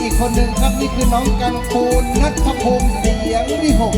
อีกคนหนึ่งครับนี่คือน้องกังปูนัทพงศ์เสียงวิหก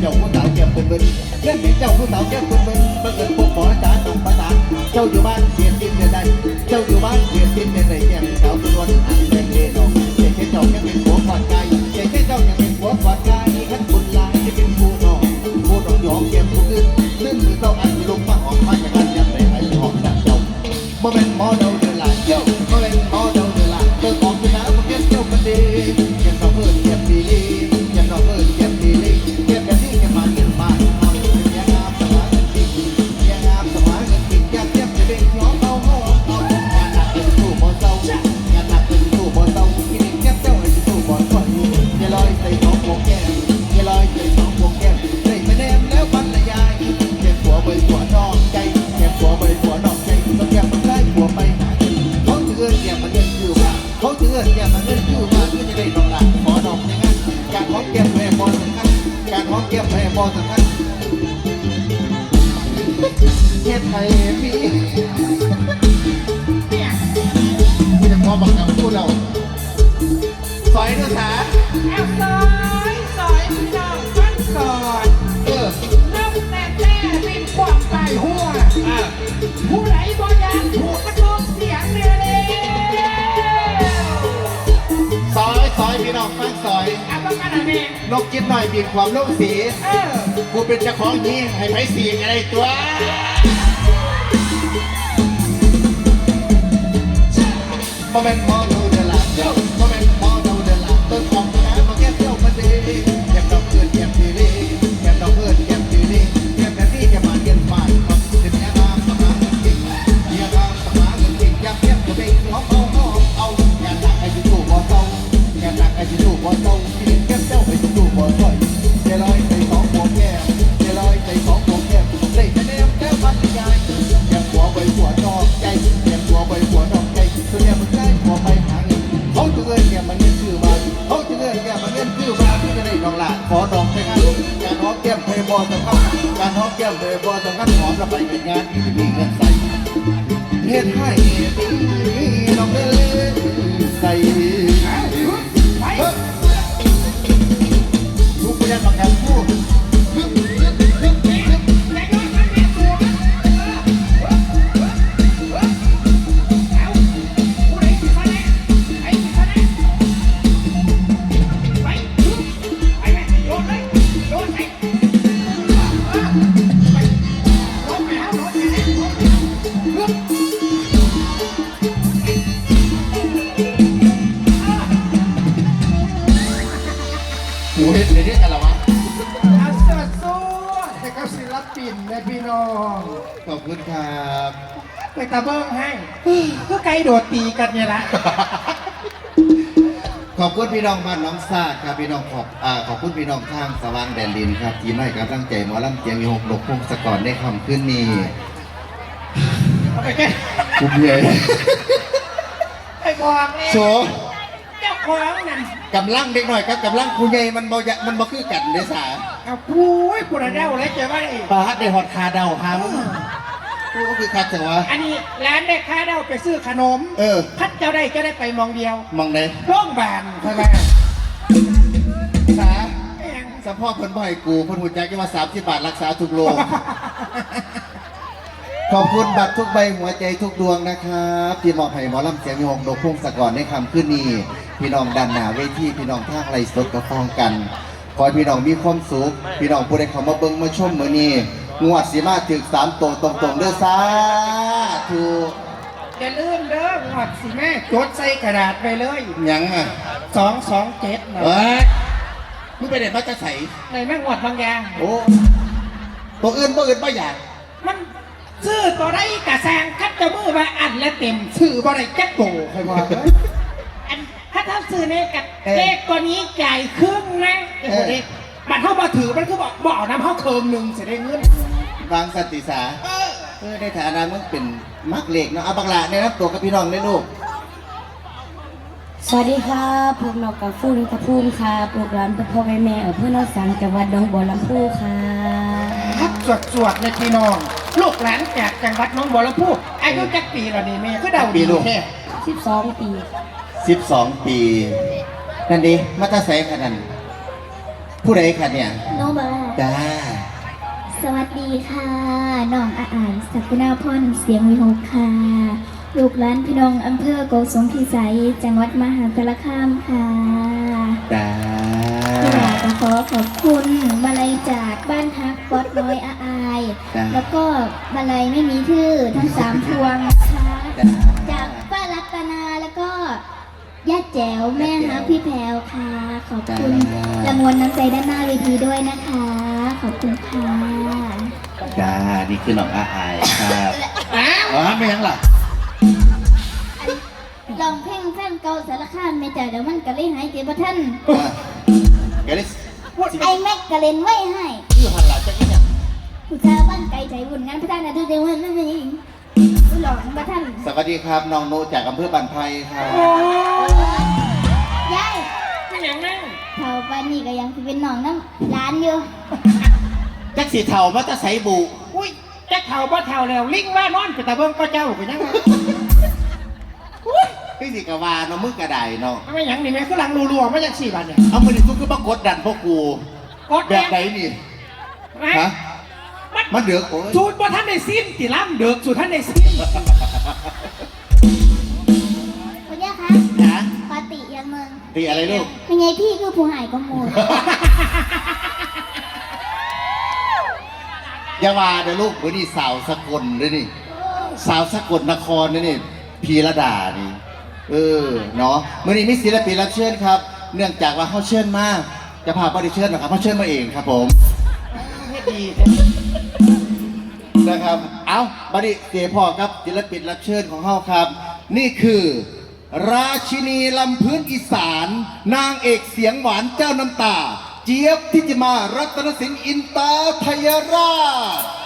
เจ้าผู้สาวแก้มปืนเบิ้เล่นเจ้าผู้สาวแก้มปืนเบิ้บังเอิญพบหมอจานุ่มประสาเจ้าอยู่บ้านเสียสิ้นเดือนใดเจ้าอยู่บ้านเสียสิ้นเดือนใดแก้มสาวสุดวนอันเป็นเล่นออกเจ้าเจ้ายังเป็นหัวขวัญใจเจ้าเจ้ายังเป็นหัวขวัญใจขันบุญลายจะเป็นผู้น้องผู้น้องหยอมแก้มผู้อื่นซึ่งมือเจ้าอันลุงมาออกมาจากกันยังไปไอ้หอกดังเจ้าบ่เป็นหมอเดาเดือนลังเจ้าบ่เป็นหมอเดาเดือนลัเจ้าของชนะบ่เก็บเจ้าประเดี๋ เฮ็ดให้พี่ที่จะอบังคับพูดเราสอยด้วยาแอลซอยซอยหน้งวันก่อนเออนกแต่แต่บินความใส่หัวผู้ไหนบ่ยันผู้ พี่น้องฟังซอยเอาต้องการอะไรแม่นกกินหน่อยบีบความลูกสี เออกูเป็นเจ้าของยี้ให้ไผสีอะไรตัวโมเมนต์มองดูเดลาโมเมนต์มองดูเดลาต้นของน้ำมาแก้เที่ยวมาดี ก คุณครับไปตะเบิ้งให้ก็ไกลโดดตีกันเนี่ยละขอบคุณพี่น้องบ้านน้องซาดครับพี่น้องขอบอ่าขอบคุณพี่น้องทางสว่างแดนดินครับที่ไม่กำลังใจหมอลำเจียงโยกหลกพงศกรได้คำขึ้นนี้เอาไปแก้กูเบื่อไอ้ความเนี่ยโชเจ้าของนั่นกำลังเด็กหน่อยครับกำลังผู้ใหญ่มันบ่ยะมันบ่คือกันเด้อสาเอาปุ้ยปุระเด้าเลยเจ้าว่าไอ้ปลาได้ฮอดคาเดาหาม กูก็คือคักจังวะอันนี้ร้านได้ค่าเด้าไปซื้อขนมเออ พัดเจ้าได้จะได้ไปมองเดียวมองไหนโรงพยาบาลใช่ไหมสาแม่งสะพ่อเพิ่นบ่ให้กูเพิ่นหูจักแค่ว่า30บาทรักษาทุกโรคขอบคุณบัตรทุกใบหัวใจทุกดวงนะครับที่มอบให้หมอลำเสียงโยงโดพงศกรในคำขึ้นนี้พี่น้องดันหนาเวทีพี่น้องทางไรสดกระฟองกัน ขอให้พี่น้องมีความสุขพี่น้องผู้ใดเข้ามาเบิ่งมาชมมื้อนี้ งวดสีมาถึกสามตรงตรงตรงๆเด้อสาธุอย่าลืมเด้อหอดสิแม่จดใส่กระดาษไปเลยหยังอะสองสองเจ็ดนะเอ้ยมึงไปไหนมาจะใส่ในแม่งหอดบางอย่างโอ้ตัวอื่นตัวอื่นบ่อยากมันซื้อตัวได้กระแซงคัดจะมือมาอันและเต็มซื้อบ่ได้จักโตใครบอกเอ้ยอันถ้าถ้าซื้อในกับเลขตัวนี้จ่ายครึ่งนะไอ้คนนี้บัตรเข้ามาถือมันก็บอกบอกน้ำเข้าเคิมหนึ่งเสียได้เงิน บางสันติสาเออเออในฐานะมึงเป็นมักเหล็กเนาะเอาบังละแนะนำตัวกับพี่น้องได้ลูกสวัสดีครับผมนกกับฟูนิคภูมิค่ะปลูกร้านพ่อแม่แม่อำเภอโนนสังจังหวัดหนองบัวลำพูค่ะพักสวดสวดๆเลยพี่น้อง ลูกหลานจากจังหวัดหน้องบัวลำพูอายุจักปีแล้วนี่แม่ก็เดาดีแค่12ปี12ปี นั่นดิมาตาใสขนาดนั้นผู้ใดคะเนี่ยน้องบาจ้า สวัสดีค่ะน้องอาอายสักุณาพรเสียงวิหกค่ะ ลูกหลานพี่น้องอำเภอโกสมพิสัย จังหวัดมหาสารคามค่ะจ้าพี่อยากจะขอขอบคุณมาลัยจากบ้านฮักป๊อดน้อยอาอาย จ้าแล้วก็มาลัยไม่มีชื่อทั้งสามพวงนะคะจ้าจากป้ารัตนาแล้วก็ย่าแจ๋วแม่ฮักพี่แพรวค่ะ ขอบคุณรางวัลน้ำใจด้านหน้าเวทีด้วยนะคะ ขอบคุณค่ะจ้านี่คือน้องอาอายครับอ้าวอ๋อไม่ยังล่ะลองเพลงแฟนเก่าสารคามไม่จ่ายเดี๋ยวมันก็เลยหายเจ็บบ่ท่านว่าแกได้ไอ้แม็กก็เล่นไว้ให้ชื่อหันหลังจากนี้ยังผู้ชายบ้านไกลใจบุญงานพระท่านนะทุกเดือนนั่นเองผู้หลอนบ่ท่านสวัสดีครับน้องโนจากอำเภอบันไพครับโอ้ยายไม่อย่างนั้น เท่าปานนี้ก็ยังสิเป็นน้องน้ำร้านอยู่จักสีเทามาตาใสบุอุ้ยจะเท่าบ่เท่าแล้ว ลิงว่านอนไปตะเบิ้งก็เจ้าไปยังไงพี่สิกวาเนาะมึงกระไดเนาะไม่อย่างนี้แม่ก็ลังรัวๆมาจากสี่วันเนี่ยเอามือนี่ทุกคือมากดดันพวกกูกดแบบไหนนี่ฮะฮะมันมันเดือกโอ้ย สูตรบ่ท่านได้สิ้นติล่ำเดือกสูตรท่านได้สิ้น คุณย่าคะนะปาติยังเมืองตีอะไรลูก เป็นไงพี่คือผู้หายก็โมยอย่าว่าเด้อลูกวันนี้สาวสกลด้วยนี่ สาวสกลนครด้วยนี่ พีระดานี่ เออ เนาะมื่อนี้มีศิลปินรับเชิญครับ เนื่องจากว่าเขาเชิญมาจะพาบริเชิญนะครับเขาเชิญมาเองครับผมให้ดีนะครับ เอาบัดนี้เสียพ่อครับศิลปินรับเชิญของเขาครับ นี่คือ ราชินีลำพื้นอีสาน นางเอกเสียงหวานเจ้าน้ำตา เจี๊ยบทิจิมารัตนสินอินตาทยราช